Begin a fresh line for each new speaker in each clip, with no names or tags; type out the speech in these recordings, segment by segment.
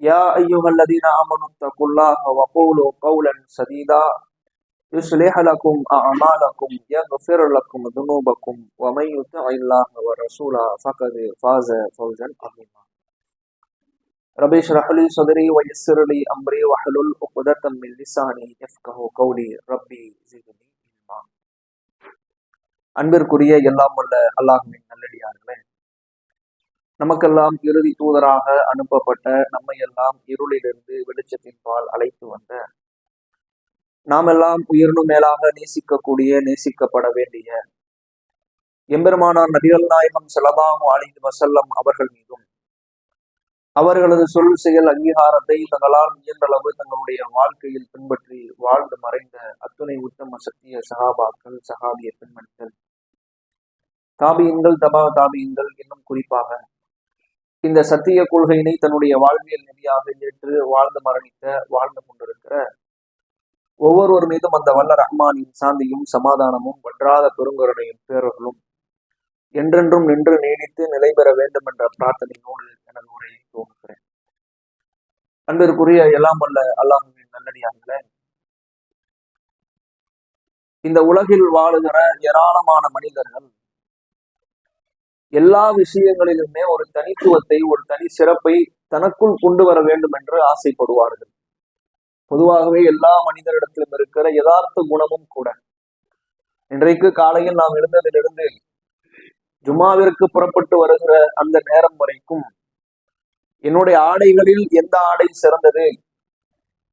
يا أيها الذين آمنوا اتقوا الله وقولوا قولا سديدا يصلح لكم أعمالكم يغفر لكم ذنوبكم ومن يطع الله ورسوله فقد فاز فوزا عظيما ربي اشرح لي صدري ويسر لي أمري واحلل عقدة من لساني يفقه قولي ربي زدني علما அன்பிற்குரிய எல்லாம் வல்ல அல்லாஹுவின் நல்லடியார்களே நமக்கெல்லாம் இறுதி தூதராக அனுப்பப்பட்ட நம்மை எல்லாம் இருளிலிருந்து வெளிச்சத்தின் பால் அழைத்து வந்த நாம் எல்லாம் மேலாக நேசிக்கக்கூடிய நேசிக்கப்பட வேண்டிய எம்பெருமானார் நபிகள் நாயகம் செலதாம் அழிந்து வசல்லம் அவர்கள் மீதும் அவர்களது சொல் செயல் அங்கீகாரத்தை தங்களால் இயன்றளவு தங்களுடைய வாழ்க்கையில் பின்பற்றி வாழ்ந்து மறைந்த அத்துணை உத்தம சத்திய சகாபாக்கள் சகாபிய பெண்மணிகள். தாபியங்கள் தபா தாபியங்கள் இன்னும் குறிப்பாக இந்த சத்திய கொள்கையினை தன்னுடைய வாழ்வியல் நெறியாக ஏற்று வாழ்ந்து மரணித்த வாழ்ந்து கொண்டிருக்கிற ஒவ்வொருவர் மீதும் அந்த வல்ல ரஹ்மானின் சாந்தியும் சமாதானமும் வற்றாத பெருங்கருணையும் பேரர்களும் என்றென்றும் நின்று நீடித்து நிலை பெற வேண்டும் என்ற பிரார்த்தனையோடு எனது உரையை தோன்றுகிறேன் அன்பிற்குரிய எல்லாம் வல்ல அல்லாஹுவின் நல்லடியார்களே இந்த உலகில் வாழுகிற ஏராளமான மனிதர்கள் எல்லா விஷயங்களிலுமே ஒரு தனித்துவத்தை ஒரு தனி சிறப்பை தனக்குள் கொண்டு வர வேண்டும் என்று ஆசைப்படுவார்கள். பொதுவாகவே எல்லா மனிதரிடத்திலும் இருக்கிற யதார்த்த குணமும் கூட. இன்றைக்கு காலையில் நாம் எழுந்ததிலிருந்து ஜுமாவிற்கு புறப்பட்டு வருகிற அந்த நேரம் வரைக்கும் என்னுடைய ஆடைகளில் எந்த ஆடை சிறந்தது?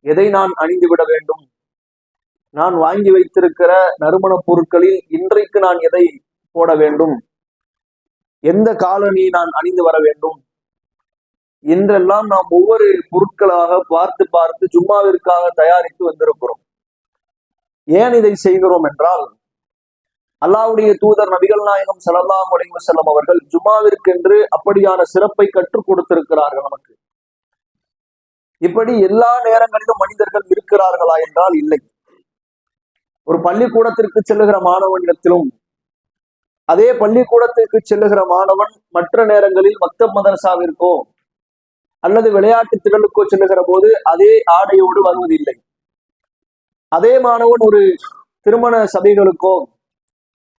எதை நான் அணிந்து விட வேண்டும்? நான் வாங்கி வைத்திருக்கிற நறுமணப் பொருட்களில் இன்றைக்கு நான் எதை போட வேண்டும்? எந்த காலனி நான் அணிந்து வர வேண்டும்? என்றெல்லாம் நாம் ஒவ்வொரு பொருட்களாக பார்த்து பார்த்து ஜும்மாவிற்காக தயாரித்து வந்திருக்கிறோம். ஏன் இதை செய்கிறோம் என்றால் அல்லாவுடைய தூதர் நபிகள் நாயகம் சலல்லாம் செல்லம் அவர்கள் ஜும்மாவிற்கென்று அப்படியான சிறப்பை கற்றுக் கொடுத்திருக்கிறார்கள் நமக்கு. இப்படி எல்லா நேரங்களிலும் மனிதர்கள் இருக்கிறார்களா என்றால் இல்லை. ஒரு பள்ளிக்கூடத்திற்கு செல்லுகிற மாணவனிடத்திலும் அதே பள்ளிக்கூடத்திற்கு செல்லுகிற மாணவன் மற்ற நேரங்களில் மத்த மதரசாவிற்கோ அல்லது விளையாட்டு திடலுக்கோ செல்லுகிற போது அதே ஆடையோடு வருவதில்லை. அதே மாணவன் ஒரு திருமண சபைகளுக்கோ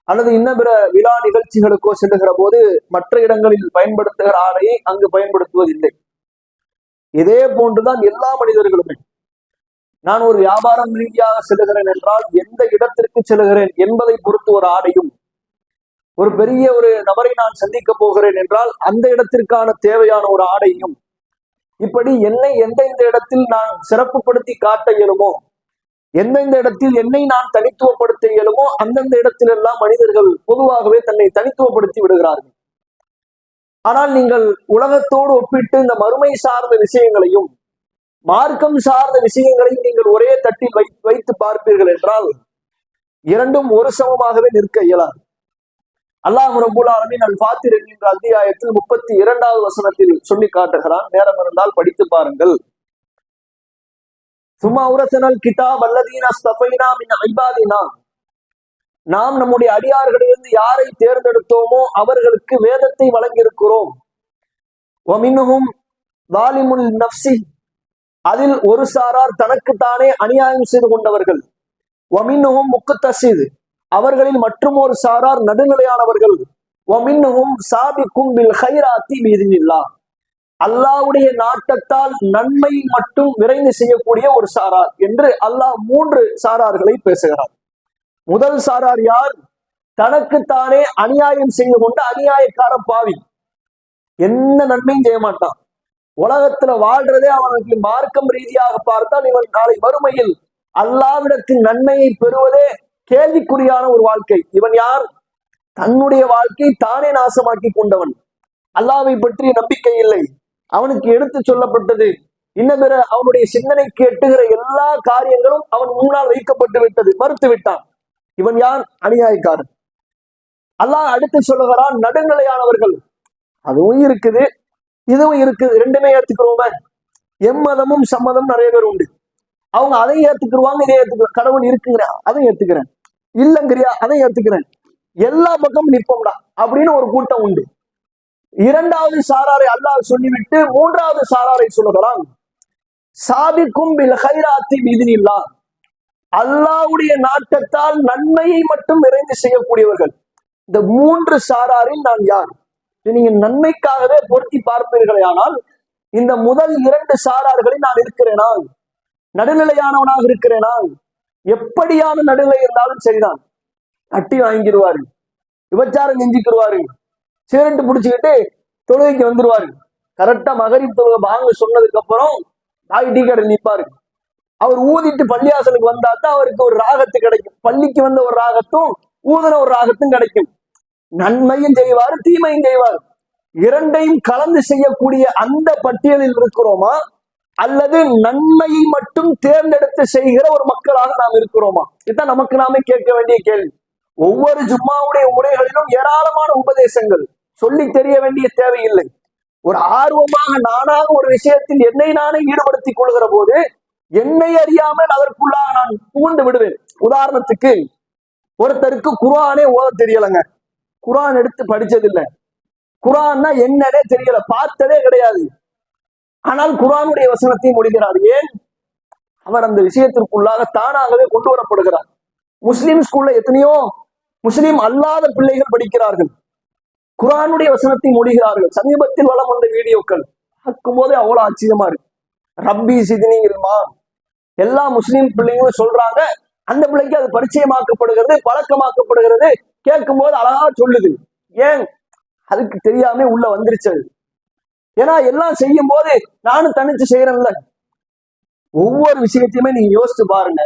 அல்லது இன்ன பிற விழா நிகழ்ச்சிகளுக்கோ செல்லுகிற போது மற்ற இடங்களில் பயன்படுத்துகிற ஆடையை அங்கு பயன்படுத்துவதில்லை. இதே போன்றுதான் எல்லா மனிதர்களுமே. நான் ஒரு வியாபாரம் ரீதியாக செல்லுகிறேன் என்றால் எந்த இடத்திற்கு செல்லுகிறேன் என்பதை பொறுத்து ஒரு ஆடையும் ஒரு பெரிய ஒரு நபரை நான் சந்திக்க போகிறேன் என்றால் அந்த இடத்திற்கான தேவையான ஒரு ஆடையும் இப்படி என்னை எந்தெந்த இடத்தில் நான் சிறப்புப்படுத்தி காட்ட இயலுமோ எந்தெந்த இடத்தில் என்னை நான் தனித்துவப்படுத்த இயலுமோ அந்தந்த இடத்தில் எல்லாம் மனிதர்கள் பொதுவாகவே தன்னை தனித்துவப்படுத்தி விடுகிறார்கள். ஆனால் நீங்கள் உலகத்தோடு ஒப்பிட்டு இந்த மறுமை சார்ந்த விஷயங்களையும் மார்க்கம் சார்ந்த விஷயங்களையும் நீங்கள் ஒரே தட்டில் வை வைத்து பார்ப்பீர்கள் என்றால் இரண்டும் ஒரு சமமாகவே நிற்க இயலாது. அல்லாஹ் ரபுல் ஆலமின் அல் ஃபாத்திர் என்கின்ற அத்தியாயத்தில் முப்பத்தி இரண்டாவது வசனத்தில் சொல்லி காட்டுகிறான். நேரம் இருந்தால் படித்து பாருங்கள். சும்மா உரசனல் கிதாப் அல்லதீனா ஸ்தபைனா மின் ஐபாதினா. நாம் நம்முடைய அடியார்களிலிருந்து யாரை தேர்ந்தெடுத்தோமோ அவர்களுக்கு வேதத்தை வழங்கியிருக்கிறோம். ஒமின்னும் வாலிமுல் நப்சி அதில் ஒரு சாரார் தனக்குத்தானே அநியாயம் செய்து கொண்டவர்கள். ஒமின்னும் முக்குத்தசீது அவர்களில் மற்றும் ஒரு சாரார் நடுநிலையானவர்கள். ஒமின்னும் சாபிக்கும் பில் ஹைராத்தி மீதினில்லா அல்லாவுடைய நாட்டத்தால் நன்மை மட்டும் விரைந்து செய்யக்கூடிய ஒரு சாரார் என்று அல்லாஹ் மூன்று சாரார்களை பேசுகிறார். முதல் சாரார் யார்? தனக்குத்தானே அநியாயம் செய்து கொண்டு அநியாயக்கார பாவி. என்ன நன்மையும் செய்ய மாட்டான். உலகத்துல வாழ்றதே அவனுக்கு மார்க்கம் ரீதியாக பார்த்தால் இவன் நாளை வறுமையில் அல்லாவிடத்தின் நன்மையை பெறுவதே கேள்விக்குறியான ஒரு வாழ்க்கை. இவன் யார்? தன்னுடைய வாழ்க்கை தானே நாசமாக்கி கொண்டவன். அல்லாவை பற்றி நம்பிக்கை இல்லை. அவனுக்கு எடுத்து சொல்லப்பட்டது இன்னும் பிற அவனுடைய சிந்தனைக்கு எட்டுகிற எல்லா காரியங்களும் அவன் முன்னால் வைக்கப்பட்டு விட்டது மறுத்து விட்டான். இவன் யார்? அநியாயக்காரன். அல்லாஹ் அடுத்து சொல்லுகிறான் நடுநிலையானவர்கள். அதுவும் இருக்குது இதுவும் இருக்குது. ரெண்டுமே ஏத்துக்கிறோமே எம்மதமும் சம்மதம் நிறைய பேர் உண்டு. அவங்க அதையும் ஏத்துக்குருவாங்க இதை ஏத்துக்கிற கடவுள் இருக்குங்கிற அதையும் ஏத்துக்கிறேன். இல்லைங்கிறியா அதையும் ஏத்துக்கிறேன். எல்லா பக்கமும் நிற்போம்டா அப்படின்னு ஒரு கூட்டம் உண்டு. இரண்டாவது சாராரை அல்லாஹ் சொல்லிவிட்டு மூன்றாவது சாராரை சொல்லுகிறான் சாதிக்கும் பில் ஹைராத்தி மீதினில்லா அல்லாவுடைய நாட்டத்தால் நன்மையை மட்டும் நிறைந்து செய்யக்கூடியவர்கள். இந்த மூன்று சாராரில் நான் யார்? நீங்க நன்மைக்காகவே பொருத்தி பார்ப்பீர்களே ஆனால் இந்த முதல் இரண்டு சாரார்களில் நான் இருக்கிறேனா? நடுநிலையானவனாக இருக்கிறேனா எப்படியான நடுநிலை இருந்தாலும் சரிதான். அட்டி வாங்கிடுவாரு விபச்சாரம் செஞ்சுக்கிடுவாரு சிகரெட்டு பிடிச்சுக்கிட்டு தொழுகைக்கு வந்துருவாரு. கரெக்டா மகரிப் தொழுகை வாங்க சொன்னதுக்கு அப்புறம் தாய் டீ கடை நிற்பாரு. அவர் ஊதிட்டு பள்ளியாசலுக்கு வந்தா தான் அவருக்கு ஒரு ராகத்து கிடைக்கும். பள்ளிக்கு வந்த ஒரு ராகத்தும் ஊதுன ஒரு ராகத்தும் கிடைக்கும். நன்மையும் செய்வார் தீமையும் செய்வார். இரண்டையும் கலந்து செய்யக்கூடிய அந்த பட்டியலில் இருக்கிறோமா? அல்லது நன்மையை மட்டும் தேர்ந்தெடுத்து செய்கிற ஒரு மக்களாக நாம் இருக்கிறோமா? இதுதான் நமக்கு நாமே கேட்க வேண்டிய கேள்வி. ஒவ்வொரு ஜும்மாவுடைய உரைகளிலும் ஏராளமான உபதேசங்கள். சொல்லி தெரிய வேண்டிய தேவையில்லை. ஒரு ஆர்வமாக நானாக ஒரு விஷயத்தில் என்னை நானே ஈடுபடுத்திக் கொள்கிற போது என்னை அறியாமல் அதற்குள்ளாக நான் புகுந்து விடுவேன். உதாரணத்துக்கு ஒருத்தருக்கு குரானே ஓத தெரியலைங்க. குரான் எடுத்து படிச்சதில்லை. குரான்னா என்னன்னே தெரியல. பார்த்ததே கிடையாது. ஆனால் குரானுடைய வசனத்தை முடிகிறார் ஏன்? அவர் அந்த விஷயத்திற்குள்ளாக தானாகவே கொண்டு வரப்படுகிறார். முஸ்லிம் ஸ்கூல்ல எத்தனையோ முஸ்லிம் அல்லாத பிள்ளைகள் படிக்கிறார்கள். குரானுடைய வசனத்தை முடிகிறார்கள் சமீபத்தில் வளம் வந்த வீடியோக்கள். பார்க்கும் போதே அவ்வளவு ஆச்சரியமா இருக்கு. ரப்பி சிதினி எல்லா முஸ்லிம் பிள்ளைங்களும் சொல்றாங்க அந்த பிள்ளைக்கு அது பரிச்சயமாக்கப்படுகிறது பழக்கமாக்கப்படுகிறது. கேட்கும் போது அழகா சொல்லுது. ஏன்? அதுக்கு தெரியாம உள்ள வந்துருச்சு அது. ஏன்னா எல்லாம் செய்யும் போது நானும் தனிச்சு செய்யறேன்ல. ஒவ்வொரு விஷயத்தையுமே நீங்க யோசிச்சு பாருங்க.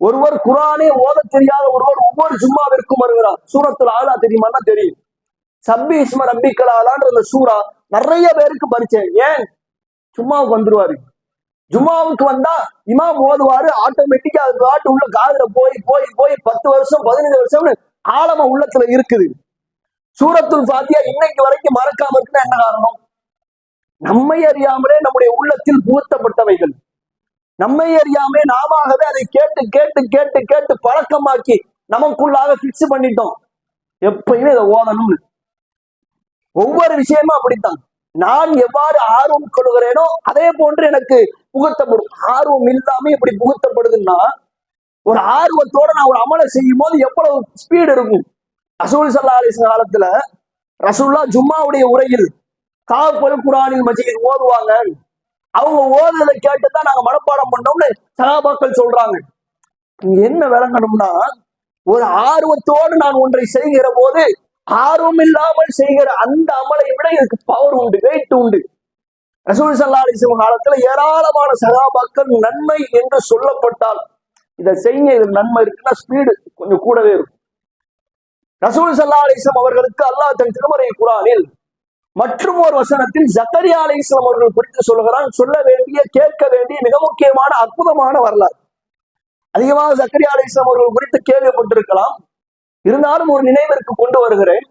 ஒருவர் குரானே ஓத தெரியாத ஒருவர் ஒவ்வொரு ஜும்மாவிற்கும் வருகிறார். சூரத்துல ஆளா தெரியுமான்னா தெரியும்? சப்பி இஸ்ம ரப்பிக்கலாலான்ற அந்த சூறா நிறைய பேருக்கு பரிச்சயம் ஏன்? சும்மாவுக்கு வந்துருவாரு. ஜும்மாவுக்கு வந்தா இமாம் ஓதுவாரு ஆட்டோமேட்டிக்கா அது பாட்டு உள்ள காதுல போய் போய் போய் பத்து வருஷம் பதினஞ்சு வருஷம்னு ஆழமா உள்ளத்துல இருக்குது. சூரத்துல் பாத்தியா இன்னைக்கு வரைக்கும் மறக்காம இருக்குன்னா என்ன காரணம்? நம்மை அறியாமலே நம்முடைய உள்ளத்தில் புகுத்தப்பட்டவைகள். நம்மை அறியாமே நாமவே அதை கேட்டு கேட்டு கேட்டு கேட்டு பழக்கமாக்கி நமக்குள்ளாக பிக்ஸ் பண்ணிட்டோம். எப்பயுமே இதை ஓதணும்னு. ஒவ்வொரு விஷயமும் அப்படித்தான். நான் எவ்வாறு ஆர்வம் கொள்கிறேனோ அதே போன்று எனக்கு புகுத்தப்படும். ஆர்வம் இல்லாம இப்படி புகுத்தப்படுதுன்னா ஒரு ஆர்வத்தோட நான் ஒரு அமலை செய்யும் போது எவ்வளவு ஸ்பீடு இருக்கும். ரசூல் சல்லா அலிஸ் காலத்துல ரசூல்லா ஜும்மாவுடைய உரையில் காவல் குரானின் மஜீத் ஓதுவாங்க. அவங்க ஓதுறதை கேட்டுதான் நாங்க மனப்பாடம் பண்ணோம்னு சகாபாக்கள் சொல்றாங்க. இங்க என்ன விளங்கணும்னா ஒரு ஆர்வத்தோடு நான் ஒன்றை செய்கிற போது ஆர்வம் இல்லாமல் செய்கிற அந்த அமலை விட இதுக்கு பவர் உண்டு வெயிட் உண்டு. ரசூல் சல்லா அலிஸ்லம் காலத்துல ஏராளமான சகாபாக்கள் நன்மை என்று சொல்லப்பட்டால் இதை செய்ய இது நன்மை இருக்குன்னா ஸ்பீடு கொஞ்சம் கூடவே இருக்கும். ரசூல் சல்லா அலிஸ்லாம் அவர்களுக்கு அல்லாஹ் தன் திருமறை குரானில் மற்றும் ஒரு வசனத்தில் ஜக்கரியா அலிஸ்லாம் அவர்கள் குறித்து சொல்லுகிறான் சொல்ல வேண்டிய கேட்க வேண்டிய மிக முக்கியமான அற்புதமான வரலாறு. அதிகமாக ஜக்கரியா அலிஸ்லாம் அவர்கள் குறித்து கேள்விப்பட்டிருக்கலாம். இருந்தாலும் ஒரு நினைவிற்கு கொண்டு வருகிறேன்.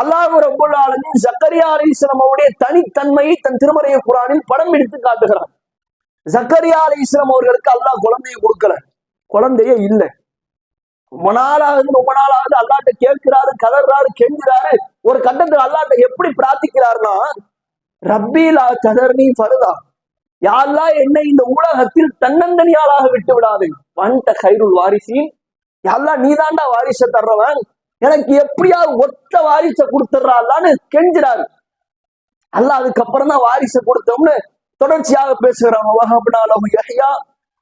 அல்லாஹ் ரபுல் ஆலமின் ஜக்கரியா அலிஸ்லாம் அவருடைய தனித்தன்மையை தன் திருமறைய குரானில் படம் எடுத்து காட்டுகிறான் ஜக்கரியா அலிஸ்லாம் அவர்களுக்கு அல்லாஹ் குழந்தையை கொடுக்கல. குழந்தையே இல்லை. ரொம்ப நாளாகுது ரொம்ப நாளாகுது. அல்லாட்ட கேட்கிறாரு கதறாரு கெஞ்சுறாரு. ஒரு கட்டத்துல அல்லாட்ட எப்படி பிரார்த்திக்கிறாருன்னா ரப்பீலா கதர்னி பருதா யாரெல்லாம் என்னை இந்த உலகத்தில் தன்னந்தனியாளாக விட்டு விடாது. வண்ட கைருள் வாரிசின். யாரெல்லாம் நீதாண்டா வாரிசை தர்றவன். எனக்கு எப்படியாவது ஒத்த வாரிசை கொடுத்துட்றான்னு கெஞ்சுறாரு. அல்ல அதுக்கப்புறம் தான் வாரிசை கொடுத்தோம்னு தொடர்ச்சியாக பேசுகிறான். வஹப்னா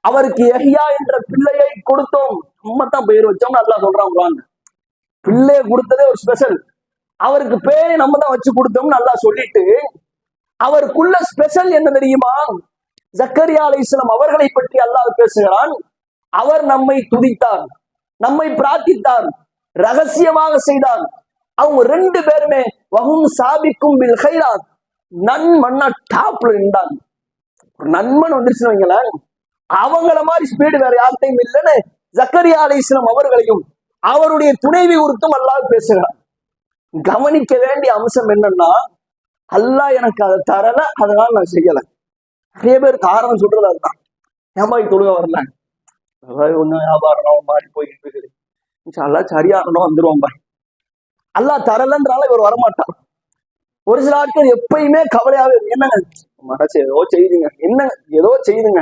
அவருக்கு எஹியா என்ற பிள்ளையை கொடுத்தோம். நம்ம தான் பெயர் வச்சோம்னு நல்லா சொல்றான் பிள்ளையை கொடுத்ததே ஒரு ஸ்பெஷல் அவருக்கு பேரை நம்ம தான் வச்சு கொடுத்தோம்னு நல்லா சொல்லிட்டு அவருக்குள்ள ஸ்பெஷல் என்ன தெரியுமா? ஜக்கரியா அலைஹிஸ்ஸலாம் அவர்களை பற்றி அல்லாஹ் பேசுகிறான். அவர் நம்மை துதித்தார் நம்மை பிரார்த்தித்தார் ரகசியமாக செய்தார் அவங்க ரெண்டு பேருமே வகும் சாபிக்கும் பில் ஹைராத் நன்மன்னா டாப்ல நின்றாங்க. ஒரு நன்மன் வந்துருச்சுன்னு வைங்களேன் அவங்கள மாதிரி ஸ்பீடு வேற யார்கிட்டையும் இல்லைன்னு ஜக்கரியா அலைஹிஸ்ஸலாம் அவர்களையும் அவருடைய துணைவி குறித்தும் அல்லாஹ் பேசுகிறார் கவனிக்க வேண்டிய அம்சம் என்னன்னா அல்லா எனக்கு அதை தரல அதனால நான் செய்யல. நிறைய பேர் காரணம் சொல்றது அதுதான். ஏமாய் தொழுக வரல. அதாவது ஒண்ணு வியாபாரம் மாறி போயிட்டு இருக்குது. அல்லா சரியாகணும் வந்துருவோம் பாய் அல்லாஹ் தரலன்றனால இவர் வரமாட்டார். ஒரு சில ஆட்கள் எப்பயுமே கவலையாவே என்னங்க? மனசு ஏதோ செய்துங்க. என்னங்க ஏதோ செய்துங்க.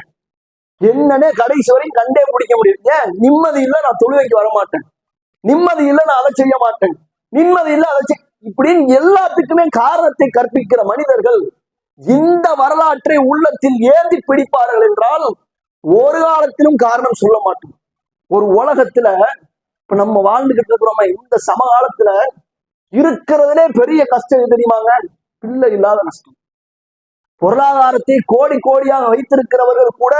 என்னன்னே கடைசி வரையும் கண்டே பிடிக்க முடியும் ஏன்? நிம்மதி இல்ல நான் தொழுவைக்கு வர மாட்டேன் நிம்மதி இல்ல நான் அதை செய்ய மாட்டேன். நிம்மதி இல்ல அதை இப்படின்னு எல்லாத்துக்குமே காரணத்தை கற்பிக்கிற மனிதர்கள் இந்த வரலாற்றை உள்ளத்தில் ஏந்தி பிடிப்பார்கள் என்றால் ஒரு காலத்திலும் காரணம் சொல்ல மாட்டோம். ஒரு உலகத்துல இப்ப நம்ம வாழ்ந்துகிட்டு இருக்கிறோமா இந்த சமகாலத்துல இருக்கிறதுலே பெரிய கஷ்டம் தெரியுமாங்க? பிள்ளை இல்லாத நஷ்டம். பொருளாதாரத்தை கோடி கோடியாக வைத்திருக்கிறவர்கள் கூட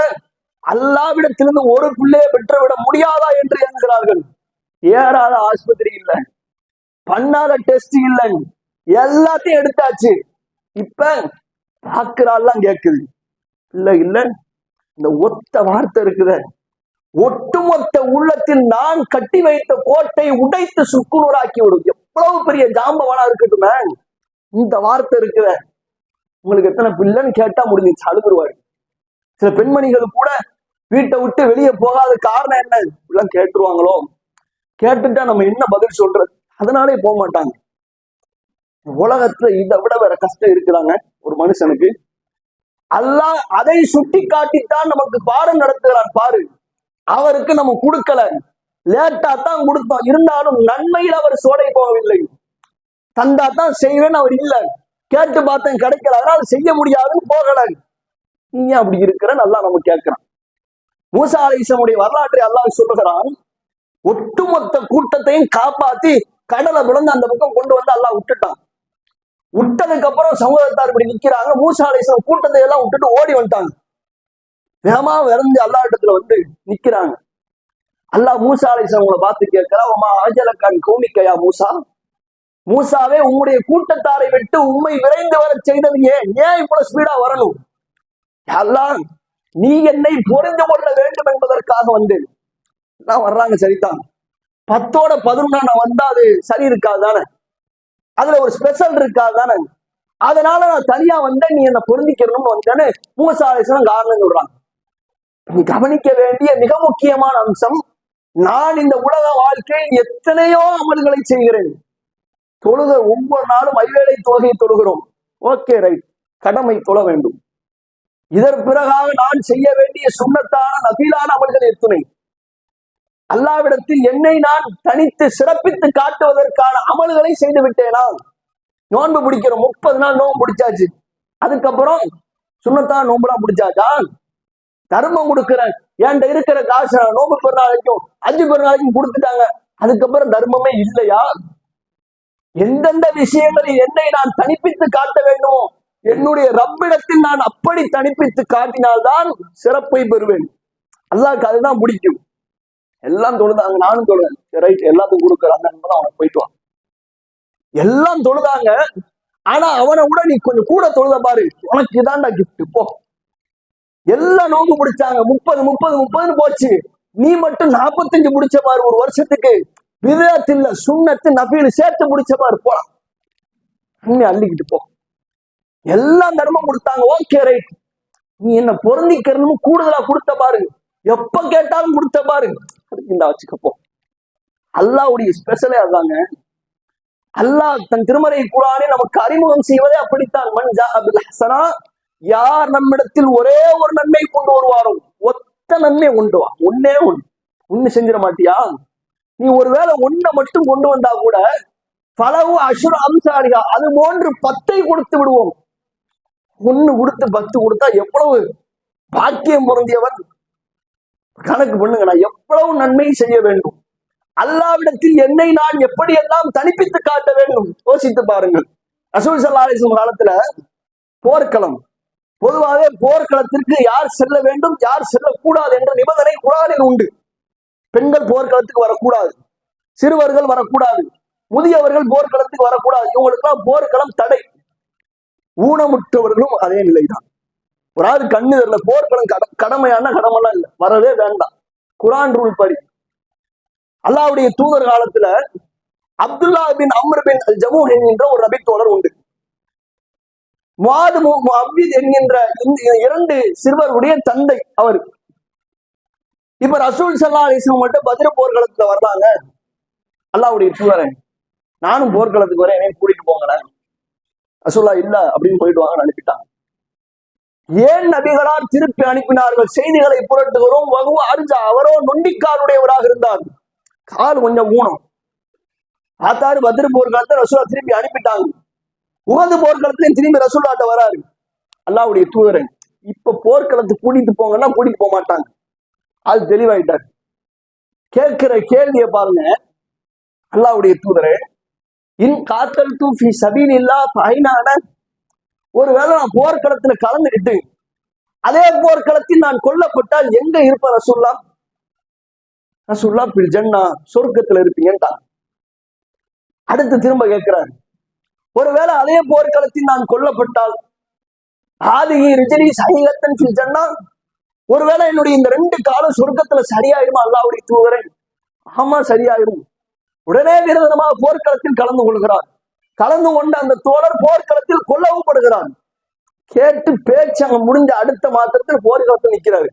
அல்லாவிடத்திலிருந்து ஒரு பிள்ளையை பெற்றுவிட முடியாதா என்று எண்ணுகிறார்கள். ஏறாத ஆஸ்பத்திரி இல்ல. பண்ணாத டெஸ்ட் இல்லைன்னு எல்லாத்தையும் எடுத்தாச்சு. இப்ப பாக்குறாள்லாம் கேக்குது. இல்ல இல்ல. இந்த ஒத்த வார்த்தை இருக்குத. ஒட்டுமொத்த உள்ளத்தில் நான் கட்டி வைத்த கோட்டை உடைத்து சுக்குநூறாக்கி விடும். எவ்வளவு பெரிய ஜாம்பவானா இருக்கட்டுமே. இந்த வார்த்தை இருக்குத. உங்களுக்கு எத்தனை பிள்ளைன்னு கேட்டா முடிஞ்சிச்சு. அழுகுருவாரு. சில பெண்மணிகள் கூட வீட்டை விட்டு வெளியே போகாத காரணம் என்ன? இப்படிலாம் கேட்டுருவாங்களோ? கேட்டுட்டா நம்ம என்ன பதில் சொல்றது? அதனாலே போக மாட்டாங்க உலகத்துல இதை விட வேற கஷ்டம் இருக்குதாங்க ஒரு மனுஷனுக்கு? அல்லாஹ் அதை சுட்டி காட்டித்தான் நமக்கு பாடம் நடத்துகிறான் பாரு. அவருக்கு நம்ம கொடுக்கல. லேட்டா தான் கொடுத்தோம். இருந்தாலும் நன்மையில் அவர் சோடை போகவில்லை. தந்தா தான் செய்வேன்னு அவர் இல்லை. கேட்டு பார்த்தேன் கிடைக்கல. அதனால செய்ய முடியாதுன்னு போகல. நீ ஏன் அப்படி இருக்கிற நல்லா நம்ம கேட்கிறான். மூசா அலிசமுடைய வரலாற்றை அல்லாஹ் சொல்லுகிறான் ஒட்டுமொத்த கூட்டத்தையும் காப்பாத்தி கடலை விழுந்து அந்த பக்கம் கொண்டு வந்து அல்லாஹ் விட்டுட்டான். விட்டதுக்கு அப்புறம் சமூகத்தார் இப்படி நிக்கிறாங்க. மூசாலேசன் கூட்டத்தை எல்லாம் விட்டுட்டு ஓடி வந்துட்டாங்க. வேகமா விறந்து அல்லா இடத்துல வந்து நிக்கிறாங்க. அல்லாஹ் மூசா அலிசன் உங்களை பார்த்து கேட்கிறா உமா ஆஜலக்கான் கௌமிக்கையா மூசா? மூசாவே உங்களுடைய கூட்டத்தாரை விட்டு உண்மை விரைந்து வர செய்தது ஏன்? ஏன் இவ்வளவு ஸ்பீடா வரணும்? அல்லாஹ் நீ என்னை புரிந்து கொள்ள வேண்டும் என்பதற்காக வந்தேன். நான் வர்றாங்க சரிதான். பத்தோட பதினொன்னா நான் வந்தா அது சரி இருக்காது தானே? அதுல ஒரு ஸ்பெஷல் இருக்காது தானே? அதனால நான் தனியா வந்தேன் நீ என்ன பொருந்திக்கணும்னு வந்தேன்னு மூசாலேசனம் காரணம் சொல்றாங்க. நீ கவனிக்க வேண்டிய மிக முக்கியமான அம்சம் நான் இந்த உலக வாழ்க்கையில் எத்தனையோ அமல்களை செய்கிறேன். தொழுக ஒவ்வொரு நாளும் ஐவேளை தொழுகை தொழுகிறோம். ஓகே ரைட் கடமை தொழ வேண்டும். இதற்கு பிறகாக நான் செய்ய வேண்டிய சுண்ணத்தான நபீலான அமல்கள் எத்துணை அல்லாவிடத்தில் என்னை நான் தனித்து சிறப்பித்து காட்டுவதற்கான அமல்களை செய்து விட்டேனா? நோன்பு பிடிக்கிறோம் முப்பது நாள் நோன்பு பிடிச்சாச்சு அதுக்கப்புறம் சுண்ணத்தா நோன்புலாம் பிடிச்சாச்சா தர்மம் கொடுக்குறேன். என்கிட்ட இருக்கிற காசு நோன்பு பெருநாளைக்கும் அஞ்சு பெருநாளைக்கும் கொடுத்துட்டாங்க. அதுக்கப்புறம் தர்மமே இல்லையா? எந்தெந்த விஷயங்களில் என்னை நான் தனிப்பித்து காட்ட வேண்டுமோ? என்னுடைய ரப்பிடத்தில் நான் அப்படி தனிப்பித்து காட்டினால்தான் சிறப்பை பெறுவேன். அல்லாஹ் அதுதான் பிடிக்கும். எல்லாம் தொழுதாங்க. நானும் தொழுதேன் ரைட் எல்லாத்துக்கும் கொடுக்குற அந்த நண்பன் அவனை போயிட்டு எல்லாம் தொழுதாங்க. ஆனா அவனை விட நீ கொஞ்சம் கூட தொழுத பாரு. உனக்கு இதான்டா கிஃப்ட் போ. எல்லாம் நோக்கு பிடிச்சாங்க முப்பது முப்பது முப்பதுன்னு போச்சு. நீ மட்டும் நாற்பத்தஞ்சு முடிச்ச பாரு ஒரு வருஷத்துக்கு. விதத்தில் சுண்ணத்து நபீல் சேர்த்து முடிச்ச பாரு. போலாம் உண்மை அள்ளிக்கிட்டு போ. எல்லாம் தர்மம் கொடுத்தாங்க. ஓகே ரைட் நீ என்ன பொருந்திக்கிறனும் கூடுதலா கொடுத்த பாரு. எப்ப கேட்டாலும் கொடுத்த பாரு. இந்த வச்சுக்கப்போ அல்லாவுடைய ஸ்பெஷலே அதாங்க. அல்லாஹ் தன் திருமறை குரானை நமக்கு அறிமுகம் செய்வதே அப்படித்தான். மன்ஜா அபில் ஹசனா யார் நம்மிடத்தில் ஒரே ஒரு நன்மை கொண்டு வருவாரோ ஒத்த நன்மை கொண்டு வா ஒன்னே ஒண்ணு ஒண்ணு செஞ்சிட மாட்டியா? நீ ஒருவேளை ஒன்றை மட்டும் கொண்டு வந்தா கூட பலவு அசுர அம்சாரிகா அது போன்று பத்தை கொடுத்து விடுவோம். ஒண்ணு கொடுத்து பத்து கொடுத்தா எவ்வளவு பாக்கியம் பொருந்தியவன்? கணக்கு பண்ணுங்க நான் எவ்வளவு நன்மை செய்ய வேண்டும்? அல்லாவிடத்தில் என்னை நான் எப்படியெல்லாம் தனிப்பித்து காட்ட வேண்டும்? யோசித்து பாருங்கள். ரசூல் சல்லாசம் காலத்துல போர்க்களம். பொதுவாகவே போர்க்களத்திற்கு யார் செல்ல வேண்டும் யார் செல்லக்கூடாது என்ற நிபந்தனை குரானில் உண்டு. பெண்கள் போர்க்களத்துக்கு வரக்கூடாது. சிறுவர்கள் வரக்கூடாது. முதியவர்கள் போர்க்களத்துக்கு வரக்கூடாது. இவங்களுக்கெல்லாம் போர்க்களம் தடை. ஊனமுற்றவர்களும் அதே நிலைதான். ஒரு ஆள் கண்ணு தெரியல போர்க்களம் கட கடமையான கடமைலாம் இல்லை. வரவே வேண்டாம். குரான் ரூல் படி. அல்லாவுடைய தூதர் காலத்துல அப்துல்லா பின் அம்ர் பின் அல் ஜமு என்கின்ற ஒரு நபி தோழர் உண்டு. முவாது அப்வித் என்கின்ற இரண்டு சிறுவருடைய தந்தை அவர். இப்ப ரசூல் சல்லா அலிஸ்லாம் மட்டும் பதிர போர்க்களத்துல வர்றாங்க. அல்லாவுடைய தூதரன் நானும் போர்க்களத்துக்கு வரேன் என்னையும் கூட்டிட்டு போங்களேன். ரசூல்லா இல்ல அப்படின்னு போயிட்டு வாங்கன்னு அனுப்பிட்டாங்க. ஏன் நபிகளார் திருப்பி அனுப்பினார்கள்? செய்திகளை புரட்டுகிறோம். வகுவ அர்ஜா அவரோ நொண்டிக்காருடையவராக இருந்தார். கால் கொஞ்சம் ஊனம் ஆத்தாறு பத்திர போர்க்களத்தை ரசூலா திருப்பி அனுப்பிட்டாங்க. உகது போர்க்களத்திலையும் திரும்பி ரசூல்லாட்ட வராரு. அல்லாவுடைய தூதரன் இப்ப போர்க்களத்துக்கு கூட்டிட்டு போங்கன்னா கூட்டிட்டு போக மாட்டாங்க. அது தெளிவாயிட்டார். கேட்கிற கேள்வியை பாருங்க. அல்லாவுடைய தூதரே இன் காத்தல் தூஃபி சபீல் இல்லா பைனான ஒருவேளை நான் போர்க்களத்துல கலந்துக்கிட்டு அதே போர்க்களத்தில் நான் கொல்லப்பட்டால் எங்க இருப்ப ரசூல்லா? ரசூல்லா பில் ஜன்னா சொர்க்கத்துல இருப்பீங்கன்ட்டான். அடுத்து திரும்ப கேட்கிறார். ஒருவேளை அதே போர்க்களத்தில் நான் கொல்லப்பட்டால் ஆதிகி ரிஜலி சைகத்தன் பில் ஜன்னா ஒருவேளை என்னுடைய இந்த ரெண்டு காலம் சொர்க்கத்துல சரியாயிருமா? அல்லாவுடைய தூவரன் ஆமா சரியாயிரும். உடனே விரதனமாக போர்க்களத்தில் கலந்து கொள்கிறார். கலந்து கொண்ட அந்த தோழர் போர்க்களத்தில் கொல்லவுப்படுகிறான். கேட்டு பேச்சு அங்க முடிஞ்ச அடுத்த மாத்திரத்தில் போர்க்களத்தில் நிற்கிறாரு.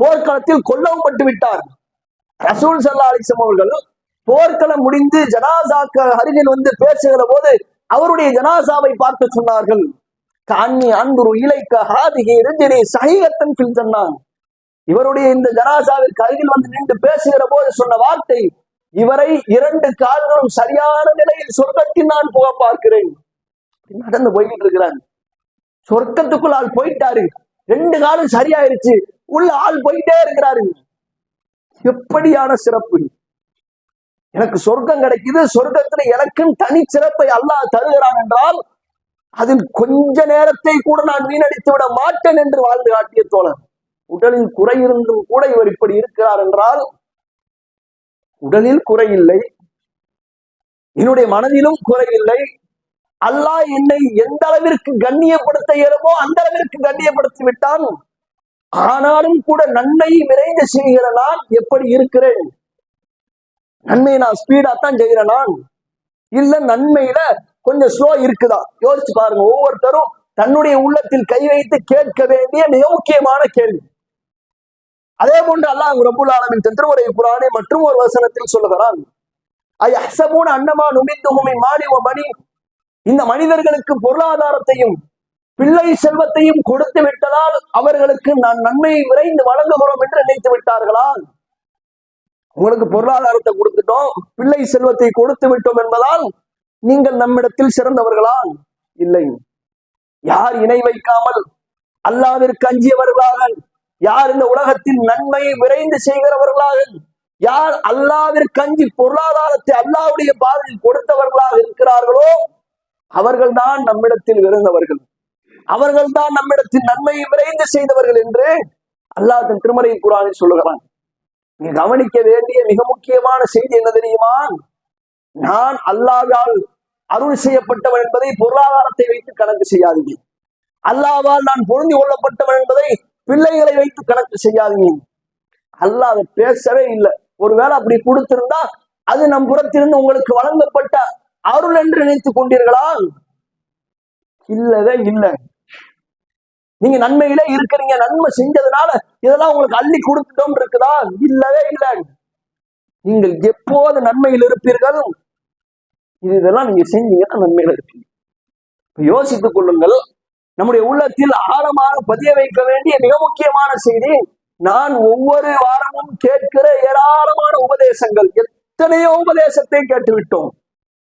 போர்க்களத்தில் கொல்லவும் பட்டு விட்டார். ரசூல் சல்லா அலிசம் அவர்கள் போர்க்களம் முடிந்து ஜனாசாக்க அருகில் வந்து பேசுகிற போது அவருடைய ஜனாசாவை பார்த்து சொன்னார்கள். கண்ணி அன்புரு இலைக்க ஹாதிகி இருந்திரி சகிகத்தன் ஃபில் சொன்னான் இவருடைய இந்த ஜனாசாவிற்கு அருகில் வந்து நின்று பேசுகிற போது சொன்ன வார்த்தை இவரை இரண்டு கால்களும் சரியான நிலையில் சொர்க்கத்தில் நான் போக பார்க்கிறேன். நடந்து போய்கிட்டு இருக்கிறாங்க சொர்க்கத்துக்குள் ஆள் போயிட்டாரு. ரெண்டு காலம் சரியாயிருச்சு. உள்ள ஆள் போயிட்டே இருக்கிறாரு. எப்படியான சிறப்பு? எனக்கு சொர்க்கம் கிடைக்குது. சொர்க்கத்துல எனக்கும் தனி சிறப்பை அல்லாஹ் தருகிறான் என்றால் அதில் கொஞ்ச நேரத்தை கூட நான் வீணடித்து விட மாட்டேன் என்று வாழ்ந்து காட்டிய தோழர். உடலில் குறை இருந்தும் கூட இவர் இப்படி இருக்கிறார் என்றால் உடலில் குறையில்லை. என்னுடைய மனதிலும் குறையில்லை. அல்லாஹ் என்னை எந்த அளவிற்கு கண்ணியப்படுத்த இயலுமோ அந்த அளவிற்கு கண்ணியப்படுத்தி விட்டான். ஆனாலும் கூட நன்மை விரைந்து செய்கிற நான் எப்படி இருக்கிறேன்? நன்மையை நான் ஸ்பீடா தான் செய்கிற நான். இல்ல நன்மையில கொஞ்சம் ஸ்லோ இருக்குதா? யோசிச்சு பாருங்க. ஒவ்வொருத்தரும் தன்னுடைய உள்ளத்தில் கை வைத்து கேட்க வேண்டிய மிக முக்கியமான கேள்வி. அதே போன்று அல்லாஹ் ரபுல் ஆலமின் திருமுறை குரானே மற்றும் ஒரு வசனத்தில் சொல்லுகிறான் ஐயசபூன் அன்னமா நுமித்துகுமி மாலி மணி இந்த மனிதர்களுக்கு பொருளாதாரத்தையும் பிள்ளை செல்வத்தையும் கொடுத்து விட்டதால் அவர்களுக்கு நான் நன்மையை விரைந்து வழங்குகிறோம் என்று நினைத்து விட்டார்களா? உங்களுக்கு பொருளாதாரத்தை கொடுத்துட்டோம் பிள்ளை செல்வத்தை கொடுத்து விட்டோம் என்பதால் நீங்கள் நம்மிடத்தில் சிறந்தவர்களா? இல்லை. யார் இணை வைக்காமல் அல்லாவிற்கு அஞ்சியவர்களாக யார் இந்த உலகத்தில் நன்மையை விரைந்து செய்கிறவர்களாக? யார் அல்லாவிற்கு அஞ்சி பொருளாதாரத்தை அல்லாவுடைய பாதையில் கொடுத்தவர்களாக இருக்கிறார்களோ? அவர்கள்தான் நம்மிடத்தில் இருந்தவர்கள். அவர்கள்தான் நம்மிடத்தில் நன்மையை விரைந்து செய்தவர்கள் என்று அல்லாஹ் தன் திருமலை குரானில் சொல்லுகிறான். நீ கவனிக்க வேண்டிய மிக முக்கியமான செய்தி என்ன தெரியுமா? நான் அல்லாவால் அருள் செய்யப்பட்டவன் என்பதை பொருளாதாரத்தை வைத்து கணக்கு செய்யாதீங்க அல்லாவால் நான் பொருந்தி கொள்ளப்பட்டவன் என்பதை பிள்ளைகளை வைத்து கணக்கு செய்யாதீங்க. அல்லாஹ் அதை பேசவே இல்லை. ஒருவேளை அப்படி கொடுத்திருந்தா அது நம் புறத்திலிருந்து உங்களுக்கு வழங்கப்பட்ட அருள் என்று நினைத்துக் கொண்டீர்களா? இல்லவே இல்லை. நீங்க நன்மையிலே இருக்கிறீங்க நன்மை செஞ்சதுனால இதெல்லாம் உங்களுக்கு அள்ளி கொடுத்துட்டோம் இருக்குதா? இல்லவே இல்லை. நீங்கள் எப்போது நன்மையில் இருப்பீர்கள்? இது இதெல்லாம் நீங்க செஞ்சீங்கன்னா நன்மையில இருப்பீங்க? யோசித்துக் கொள்ளுங்கள் நம்முடைய உள்ளத்தில் ஆழமாக பதிய வைக்க வேண்டிய மிக முக்கியமான செய்தி நான் ஒவ்வொரு வாரமும் கேட்கிற ஏராளமான உபதேசங்கள் எத்தனையோ உபதேசத்தை கேட்டு விட்டோம்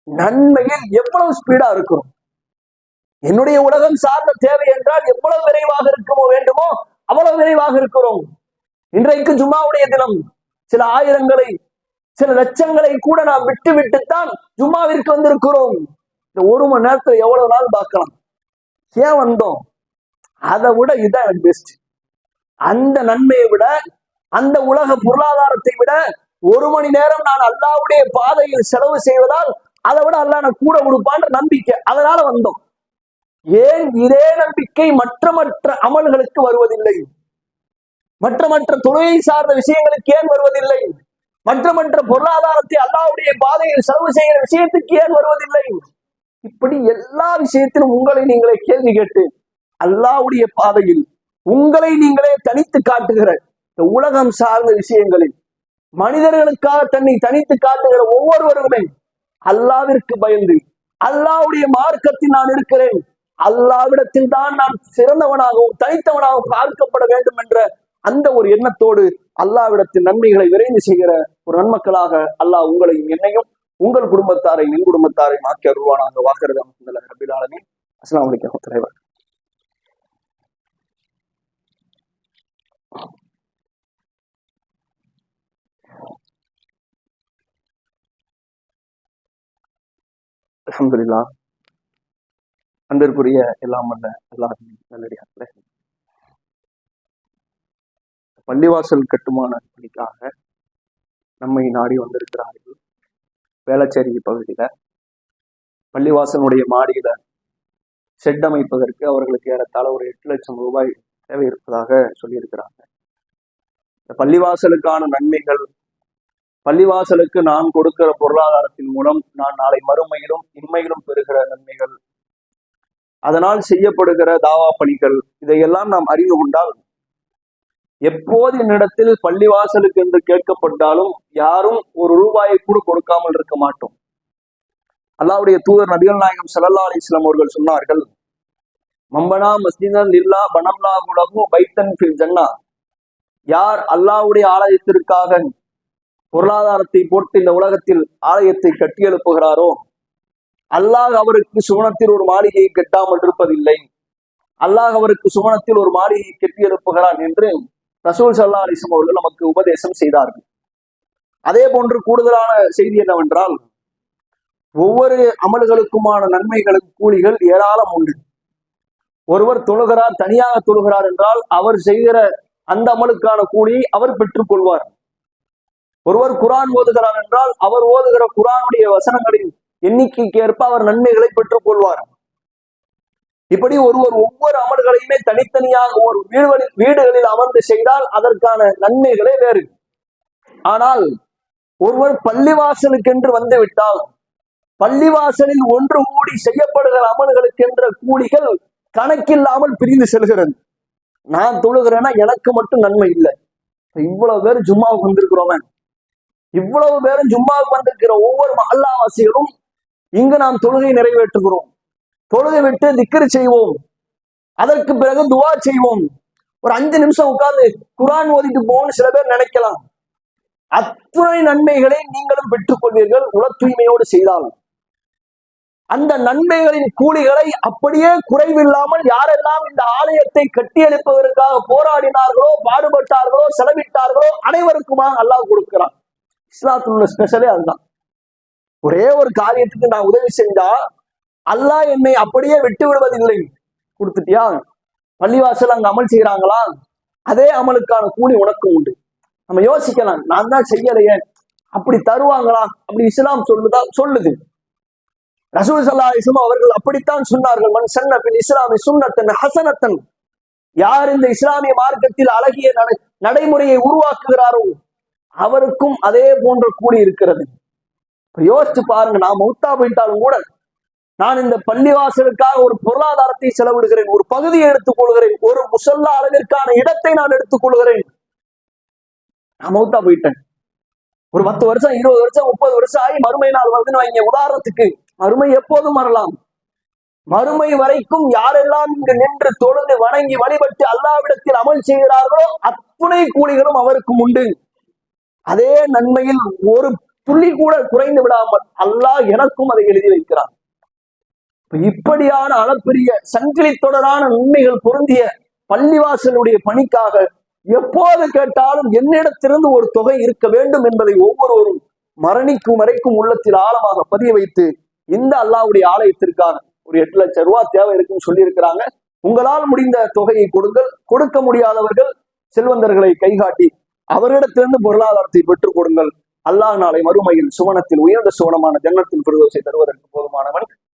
நன்மையில் எவ்வளவு ஸ்பீடா இருக்கிறோம்? என்னுடைய உலகம் சார்ந்த தேவை என்றால் எவ்வளவு விரைவாக இருக்கமோ வேண்டுமோ அவ்வளவு விரைவாக இருக்கிறோம். இன்றைக்கு ஜும்மாவுடைய தினம். சில ஆயிரங்களை சில லட்சங்களை கூட நாம் விட்டு விட்டுத்தான் ஜும்மாவிற்கு வந்திருக்கிறோம். இந்த ஒரு மணி நேரத்தில் எவ்வளவு நாள் பார்க்கலாம்? ஏன் வந்தோம்? அதை விட இதுதான் எனக்கு பெஸ்ட் அந்த நன்மையை விட அந்த உலக பொருளாதாரத்தை விட ஒரு மணி நேரம் நான் அல்லாவுடைய பாதையில் செலவு செய்வதால் அதை விட அல்லா நான் கூட கொடுப்பான்ற நம்பிக்கை. அதனால வந்தோம். ஏன் இதே நம்பிக்கை மற்ற மற்ற அமல்களுக்கு வருவதில்லை? மற்ற மற்ற தொழிலை சார்ந்த விஷயங்களுக்கு ஏன் வருவதில்லை? மற்ற மற்ற பொருளாதாரத்தை அல்லாவுடைய பாதையில் செலவு செய்கிற விஷயத்துக்கு ஏன் வருவதில்லை? இப்படி எல்லா விஷயத்திலும் உங்களை நீங்களே கேள்வி கேட்டு அல்லாவுடைய பாதையில் உங்களை நீங்களே தனித்து காட்டுகிற இந்த உலகம் சார்ந்த விஷயங்களில் மனிதர்களுக்காக தன்னை தனித்து காட்டுகிற ஒவ்வொருவருமே அல்லாவிற்கு பயந்து அல்லாவுடைய மார்க்கத்தில் நான் இருக்கிறேன் அல்லாவிடத்தில் தான் நான் சிறந்தவனாகவும் தனித்தவனாகவும் பார்க்கப்பட வேண்டும் என்ற அந்த ஒரு எண்ணத்தோடு அல்லாவிடத்தில் நன்மைகளை விரைந்து செய்கிற ஒரு நன்மக்களாக அல்லாஹ் உங்களையும் என்னையும் உங்கள் குடும்பத்தாரை என் குடும்பத்தாரை மாற்றி அருள்வானாக வாக்குறது அமைந்துள்ள ரபிலாலமே அஸ்லாம் வலைக்கம் தலைவர் அலமதுல்லா அன்பிற்குரிய எல்லாம் அல்ல எல்லாரும் நல்லடியார்களே. பள்ளிவாசல் கட்டுமான பணிக்காக நம்மை நாடி வந்திருக்கிறார்கள். வேளச்சேரி பகுதியில பள்ளிவாசனுடைய மாடியில ஷெட் அமைப்பதற்கு அவர்களுக்கு ஏறத்தாழ ஒரு எட்டு லட்சம் ரூபாய் தேவை இருப்பதாக சொல்லியிருக்கிறாங்க. இந்த பள்ளிவாசலுக்கான நன்மைகள் பள்ளிவாசலுக்கு நான் கொடுக்கிற பொருளாதாரத்தின் மூலம் நான் நாளை மறுமையிலும் இன்மையிலும் பெறுகிற நன்மைகள் அதனால் செய்யப்படுகிற தாவா பணிகள் இதையெல்லாம் நாம் அறிந்து கொண்டால் எப்போது என்னிடத்தில் பள்ளிவாசலுக்கு என்று கேட்கப்பட்டாலும் யாரும் ஒரு ரூபாயை கூட கொடுக்காமல் இருக்க மாட்டோம். அல்லாவுடைய தூதர் நபிகள் நாயகம் சல்லா அலிஸ்லாம் அவர்கள் சொன்னார்கள் மம்பனா மஸ்ஜிதன் லில்லா பனம்லா குலகு பைத்தன் ஃபில் ஜன்னா. யார் அல்லாவுடைய ஆலயத்திற்காக பொருளாதாரத்தை போட்டு இந்த உலகத்தில் ஆலயத்தை கட்டியெழுப்புகிறாரோ அல்லாஹ் அவருக்கு சுவனத்தில் ஒரு மாளிகையை கட்டாமல் இருப்பதில்லை. அல்லாஹ் அவருக்கு சுவனத்தில் ஒரு மாளிகையை கட்டி எழுப்புகிறான் என்று ரசூல் சல்லா அலிசம் அவர்கள் நமக்கு உபதேசம் செய்தார்கள். அதே போன்று கூடுதலான செய்தி என்னவென்றால் ஒவ்வொரு அமல்களுக்குமான நன்மைகளுக்கு கூலிகள் ஏராளம் உண்டு. ஒருவர் தொழுகிறார் தனியாக தொழுகிறார் என்றால் அவர் செய்கிற அந்த அமலுக்கான கூலியை அவர் பெற்றுக்கொள்வார் ஒருவர் குரான் ஓதுகிறார் என்றால் அவர் ஓதுகிற குரானுடைய வசனங்களின் எண்ணிக்கைக்கு ஏற்ப அவர் நன்மைகளை பெற்றுக்கொள்வார் இப்படி ஒருவர் ஒவ்வொரு அமல்களையுமே தனித்தனியாக ஒரு வீடுகளில் வீடுகளில் அமர்ந்து செய்தால் அதற்கான நன்மைகளே வேறு. ஆனால் ஒருவர் பள்ளிவாசலுக்கென்று வந்து விட்டால் பள்ளிவாசலில் ஒன்று கூடி செய்யப்படுகிற அமல்களுக்கென்ற கூலிகள் கணக்கில்லாமல் பிரிந்து செல்கிறது. நான் தொழுகிறேன்னா எனக்கு மட்டும் நன்மை இல்லை. இவ்வளவு பேர் ஜும்மாவுக்கு வந்திருக்கிறோமே. இவ்வளவு பேரும் ஜும்மாவுக்கு வந்திருக்கிற ஒவ்வொரு அல்லாவாசிகளும் இங்கு நாம் தொழுகை நிறைவேற்றுகிறோம். தொழுது விட்டு திக்கரி செய்வோம். அதற்கு பிறகு துவா செய்வோம். ஒரு அஞ்சு நிமிஷம் உட்கார்ந்து குரான் ஓதிட்டு போகணும்னு சில பேர் நினைக்கலாம். அத்துணை நன்மைகளை நீங்களும் பெற்றுக்கொள்வீர்கள் உல தூய்மையோடு செய்தால். அந்த நன்மைகளின் கூலிகளை அப்படியே குறைவில்லாமல் யாரெல்லாம் இந்த ஆலயத்தை கட்டியெழுப்பதற்காக போராடினார்களோ பாடுபட்டார்களோ செலவிட்டார்களோ அனைவருக்குமா அல்லாஹ் கொடுக்கிறான். இஸ்லாத்துல உள்ள ஸ்பெஷலே அதுதான். ஒரே ஒரு காரியத்துக்கு நான் உதவி செஞ்சா அல்லாஹ் என்னை அப்படியே விட்டு விடுவதில்லை. கொடுத்துட்டியா? பள்ளிவாசல் அங்க அமல் செய்யறாங்களா அதே அமலுக்கான கூலி உனக்கும் உண்டு. நம்ம யோசிக்கலாம் நான் தான் செய்யலையே. அப்படி தருவாங்களா? அப்படி இஸ்லாம் சொல்லுதா? சொல்லுது. ரசூல் சல்லா இஸ்லாம் அவர்கள் அப்படித்தான் சொன்னார்கள். மண் சன்னபின் இஸ்லாமி சுன்னத்தன் ஹசனத்தன். யார் இந்த இஸ்லாமிய மார்க்கத்தில் அழகிய நடை நடைமுறையை உருவாக்குகிறாரோ அவருக்கும் அதே போன்ற கூலி இருக்கிறது. யோசிச்சு பாருங்க நான் மௌத்தா போயிட்டாலும் கூட நான் இந்த பள்ளிவாசலுக்காக ஒரு பொருளாதாரத்தை செலவிடுகிறேன் ஒரு பகுதியை எடுத்துக் கொள்கிறேன் ஒரு முசல்லா அளவிற்கான இடத்தை நான் எடுத்துக் கொள்கிறேன். நான் மௌத்தா போயிட்டேன். ஒரு பத்து வருஷம் இருபது வருஷம் முப்பது வருஷம் ஆகி மறுமை நாள் வருதுன்னு வைங்க. உதாரணத்துக்கு மறுமை எப்போதும் வரலாம். மறுமை வரைக்கும் யாரெல்லாம் இங்கு நின்று தொழுந்து வணங்கி வழிபட்டு அல்லாவிடத்தில் அமல் செய்கிறார்களோ அத்துணை கூலிகளும் அவருக்கும் உண்டு. அதே நன்மையில் ஒரு புள்ளி கூட குறைந்து விடாமல் அல்லாஹ் எனக்கும் அதை எழுதி வைக்கிறான். இப்படியான அளப்பெரிய சங்கிலி தொடரான உண்மைகள் பொருந்திய பள்ளிவாசலுடைய பணிக்காக எப்போது கேட்டாலும் என்னிடத்திலிருந்து ஒரு தொகை இருக்க வேண்டும் என்பதை ஒவ்வொருவரும் மரணிக்கும் வரைக்கும் உள்ளத்தில் ஆழமாக பதிய வைத்து இந்த அல்லாஹ்வுடைய ஆலயத்திற்கான ஒரு எட்டு லட்சம் ரூபாய் தேவை இருக்குன்னு சொல்லியிருக்கிறாங்க. உங்களால் முடிந்த தொகையை கொடுங்கள். கொடுக்க முடியாதவர்கள் செல்வந்தர்களை கைகாட்டி அவரிடத்திலிருந்து பொருளாதாரத்தை பெற்றுக் கொடுங்கள். அல்லாஹ் நாளை மறுமையில் சுவனத்தில் உயர்ந்த சுவனமான ஜன்னத்தின் பிரதோசை தருவதற்கு போதுமானவன்.